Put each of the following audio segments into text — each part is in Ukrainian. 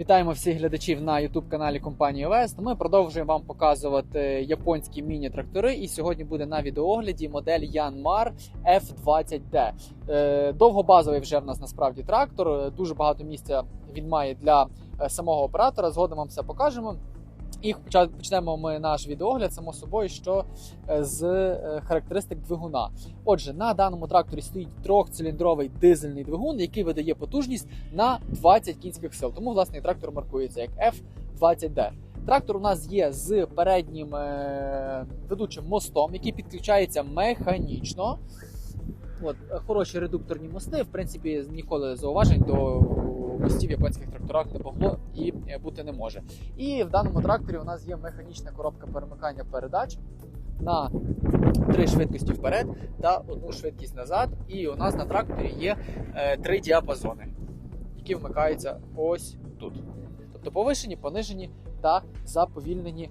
Вітаємо всіх глядачів на youtube каналі компанії Вест. Ми продовжуємо вам показувати японські міні-трактори. І сьогодні буде на відеоогляді модель Yanmar F20D. Е, Довгобазовий вже в нас насправді трактор. Е, Дуже багато місця він має для е, самого оператора. Згодом вам все покажемо. І почнемо ми наш відеогляд, само собою, що е, з е, характеристик двигуна. Отже, на даному тракторі стоїть трьохциліндровий дизельний двигун, який видає потужність на 20 кінських сил. Тому власне трактор маркується як F20D. Трактор у нас є з переднім е, ведучим мостом, який підключається механічно. От, хороші редукторні мости. В принципі, ніколи зауважень до мостів в японських тракторах не могло і е, бути не може. І в даному тракторі у нас є механічна коробка перемикання передач на три швидкості вперед та одну швидкість назад. І у нас на тракторі є е, три діапазони, які вмикаються ось тут. Тобто повишені, понижені та заповільнені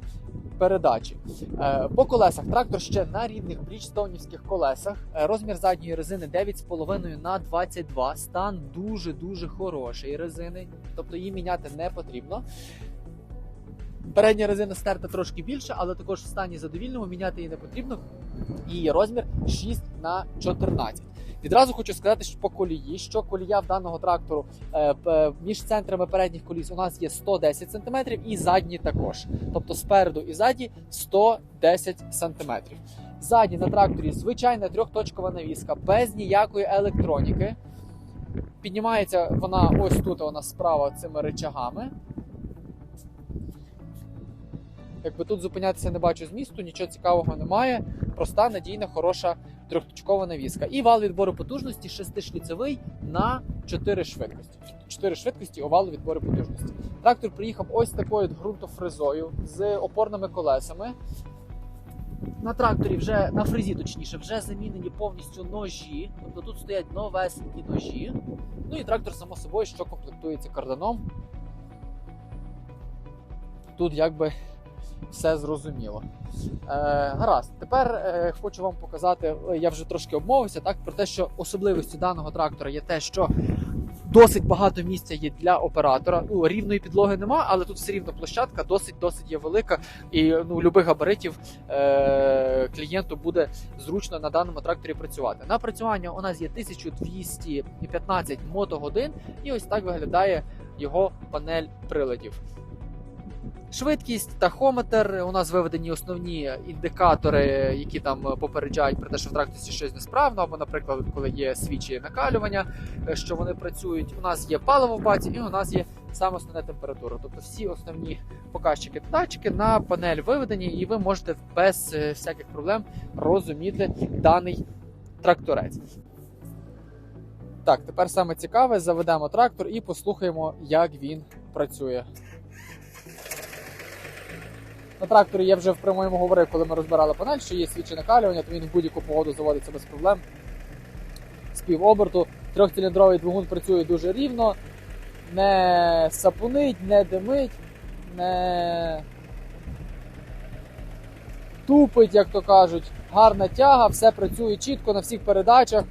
передачі. Е, По колесах трактор ще на рідних брічстоунівських колесах. Е, Розмір задньої резини 9,5 на 22. Стан дуже дуже хороший резини, тобто її міняти не потрібно. Передня резина стерта трошки більше, але також в стані задовільному міняти її не потрібно. Її розмір 6 на 14. Відразу хочу сказати, що по колії, що колія в даного трактору е, між центрами передніх коліс у нас є 110 см і задні також. Тобто спереду і ззаді 110 см. Ззаді на тракторі звичайна трьохточкова навіска без ніякої електроніки. Піднімається вона ось тут нас справа цими рычагами. Якби тут зупинятися не бачу змісту, нічого цікавого немає. Проста, надійна, хороша трьохточкова навіска. І вал відбору потужності шестишліцевий на 4 швидкості. 4 швидкості овалу відбору потужності. Трактор приїхав ось такою ґрунтофрезою з опорними колесами. На тракторі вже на фрезі, точніше, вже замінені повністю ножі. Тобто тут стоять новесенькі ножі. Ну і трактор, само собою, що комплектується карданом. Тут якби все зрозуміло. Е, гаразд, тепер е, хочу вам показати, е, я вже трошки обмовився, так, про те, що особливістю даного трактора є те, що досить багато місця є для оператора. Ну, рівної підлоги нема, але тут все рівно площадка досить досить є велика. І ну, любих габаритів е, клієнту буде зручно на даному тракторі працювати. Напрацювання у нас є 1215 мотогодин, і ось так виглядає його панель приладів. Швидкість, тахометр. У нас виведені основні індикатори, які там попереджають про те, що в тракторі щось несправно, або, наприклад, коли є свічі накалювання, е, що вони працюють. У нас є паливо в баці, і у нас є саме основна температура. Тобто всі основні показчики та датчики на панель виведені, і ви можете без е, всяких проблем розуміти даний тракторець. Так, тепер саме цікаве, заведемо трактор і послухаємо, як він працює. На тракторі я вже в прямому говорив, коли ми розбирали панель, що є свічі накалювання, то він в будь-яку погоду заводиться без проблем. З півоберту. Трьохциліндровий двигун працює дуже рівно, не сапунить, не димить, не тупить, як то кажуть. Гарна тяга, все працює чітко на всіх передачах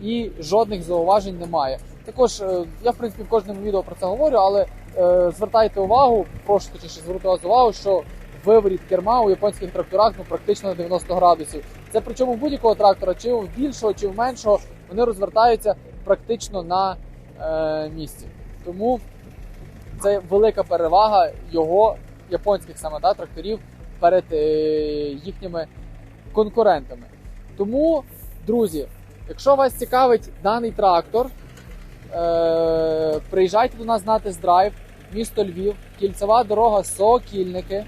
і жодних зауважень немає. Також е, я в принципі в кожному відео про це говорю, але е, звертайте увагу, прошу точніше звернути вас увагу, що виворіт керма у японських тракторах ну, практично на 90 градусів. Це причому будь-якого трактора, чи в більшого, чи в меншого, вони розвертаються практично на е, місці. Тому це велика перевага його японських саме да, тракторів перед е, їхніми конкурентами. Тому, друзі, якщо вас цікавить даний трактор, е, приїжджайте до нас на тест-драйв, місто Львів, кільцева дорога Сокільники.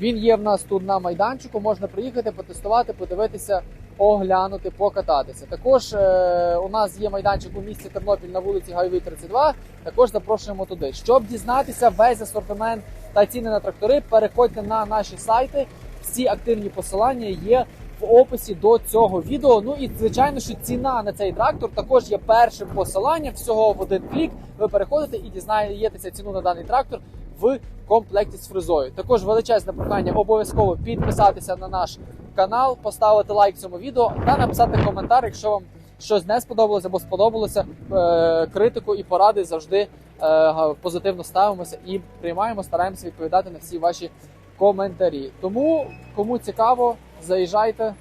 Він є в нас тут на майданчику, можна приїхати, потестувати, подивитися, оглянути, покататися. Також е, у нас є майданчик у місті Тернопіль на вулиці Гайовій 32. Також запрошуємо туди. Щоб дізнатися весь асортимент та ціни на трактори, переходьте на наші сайти. Всі активні посилання є в описі до цього відео. Ну і звичайно, що ціна на цей трактор також є першим посиланням. Всього в один клік. Ви переходите і дізнаєтеся ціну на даний трактор в комплекті з фризою. Також величезне прохання обов'язково підписатися на наш канал, поставити лайк цьому відео та написати коментар, якщо вам щось не сподобалося або сподобалося. Е, критику і поради завжди е, позитивно ставимося і приймаємо, стараємося відповідати на всі ваші коментарі. Тому кому цікаво, заїжджайте.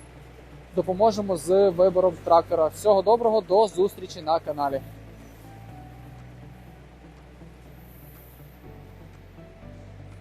Допоможемо з вибором тракера. Всього доброго, до зустрічі на каналі.